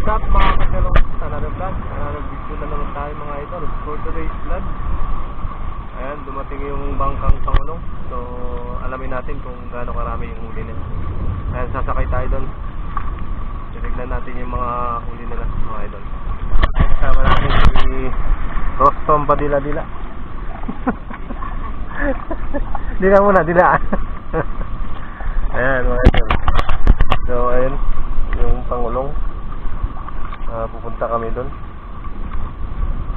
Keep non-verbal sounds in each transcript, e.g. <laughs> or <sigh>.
What's up mga kasalong another vlog? Another video na naman tayo mga idol for today's vlog. Ayan, dumating yung bangkang pangulong. So, alamin natin kung gaano karami yung huli nila. Ayan, sasakay tayo doon. Tinignan natin yung mga huli nila mga idol. Ayan, kasama natin si Rostom Padila-Dila. <laughs> Dila muna, dila. <laughs> Ayan, mga idol. So, ayan, yung pangulong. Pupunta kami doon.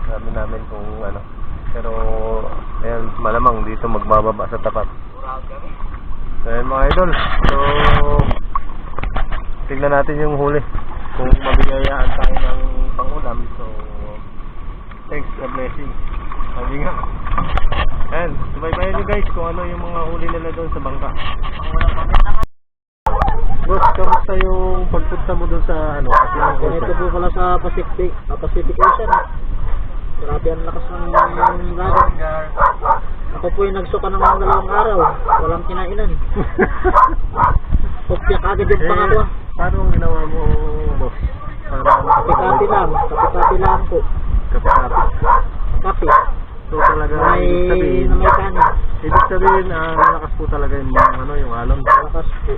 Sabi namin kung ano. Pero, ayan, malamang dito magbababa sa tapat. Ayan mga idol. So, tignan natin yung huli. Kung mabigayaan tayo ng pangulam. So, thanks, a blessing. Sabi nga. Ayan, subaybayan nyo guys kung ano yung mga huli nila doon sa bangka. Boss, kamusta yung pagpunta mo doon sa ano? Ganito po pala sa Pacific, sa Pacific Ocean. Grabe ang lakas ng lagat. Ako po yung nagsuka ng mga dalawang araw. Walang kinainan. <laughs> Kopya kagad yung pangako. Eh, paano ang ginawa mo, boss? Para Kapi-kapi lang. Kapi-kapi lang po. Kapi-kapi. Kapi. So talaga, May, ibig sabihin, may kanin. ibig sabihin, ah, malakas po talaga yung, ano, yung alon. Lakas po.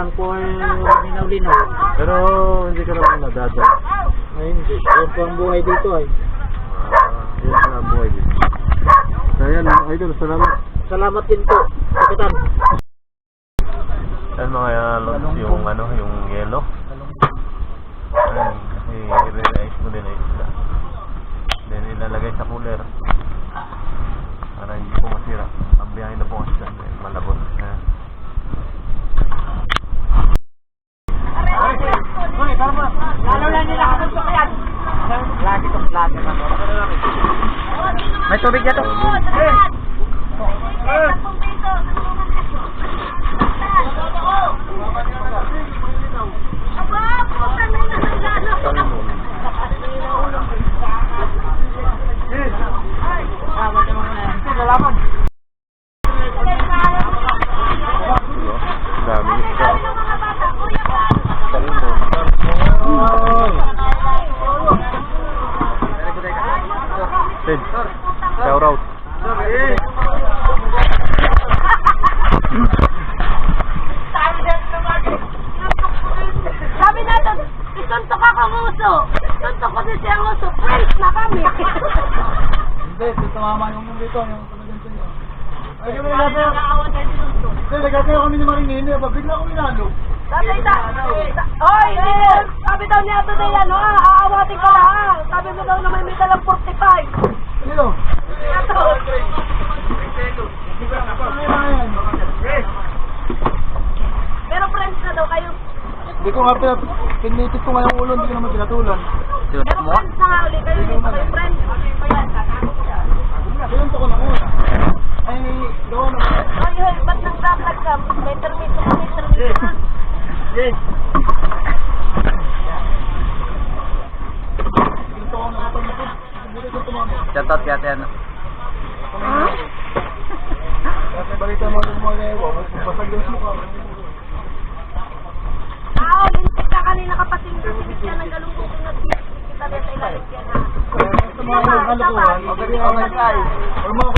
Lang po ay linaw-linaw. Pero hindi ka naman nadadala. Ay hindi. Yan po ang buhay dito ay. Ah, yun na ang buhay dito. So yan, mga idol, salamat. Salamat din po. Kapitan. Yan mga alon, yung ano, yung yellow. Ayan, kasi i-realize mo din ay isda. Then ilalagay sa cooler. Para hindi po masira. Ang biyahe na po kasi dyan, eh, malabot. Ayan. Lalo lang nila ako sa kayan. Lagi itong lagi. May tubig dito. Diba? Ang dami isda. Sid, shout out. Sabi natin, isuntok ako ng uso. Isuntok ko din siyang uso. Friends na kami. Hindi, tumama yung dito. Yung tumagin sa inyo. Ay, kami Sabi na nakaawan tayo sinuntok. Hindi, nagkakayo kami ni Marinini. Bigla kami nalo. Sabi ta, oy, hindi mo, sabi daw niya ito na yan, ha, aawatin ka na, ha. Sabi mo daw na may dalang 45. Sino? Ito. Ano yan? Pero friends na daw kayo. Hindi ko nga pinat... Pinitit ko nga yung ulo, hindi ko naman pinatulan. Pero friends na nga ulit kayo, hindi pa kayo friends. Pinunto ko na una. Ay, gawa na. Ay, hoy, ba't nagdaklag ka? May termito ka, may termito ka. Yes. Pinunto ko na nito. Hindi ko tumama. Shoutout kay Ate ano. Kasi balita mo ng mga ewa, mas basag yung suka. Ah, lintik ka kanina kapasing sinit siya ng galungkutin at kita na sa ilalim yan, ha. Kalokohan, magari ang ay. Or mga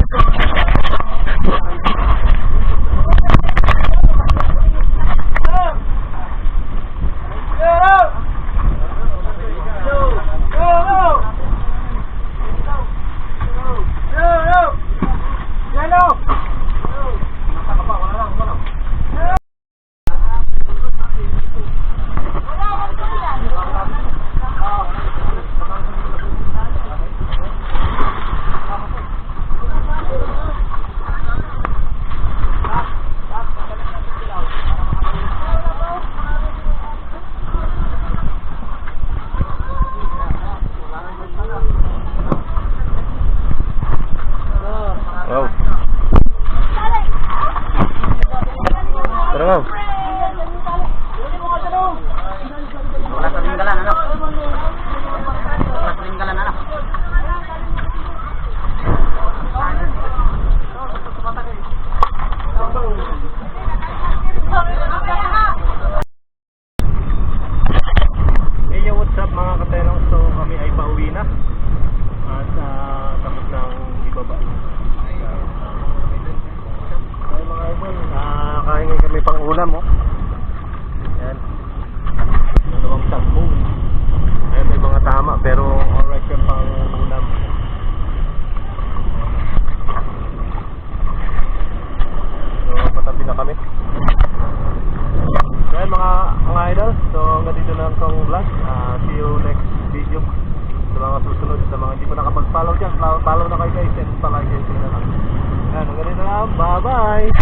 pang ulam oh. Yan. Dalawang sakbo. Ayan may mga tama pero alright yan pang ulam. So patabi na kami. Ayan, mga mga idol, so hanggang dito lang itong vlog. Ah, see you next video. Sa mga susunod, sa mga hindi pa nakapag-follow dyan, follow, na kayo guys and and share na lang. Ayan, hanggang dito lang. Bye-bye!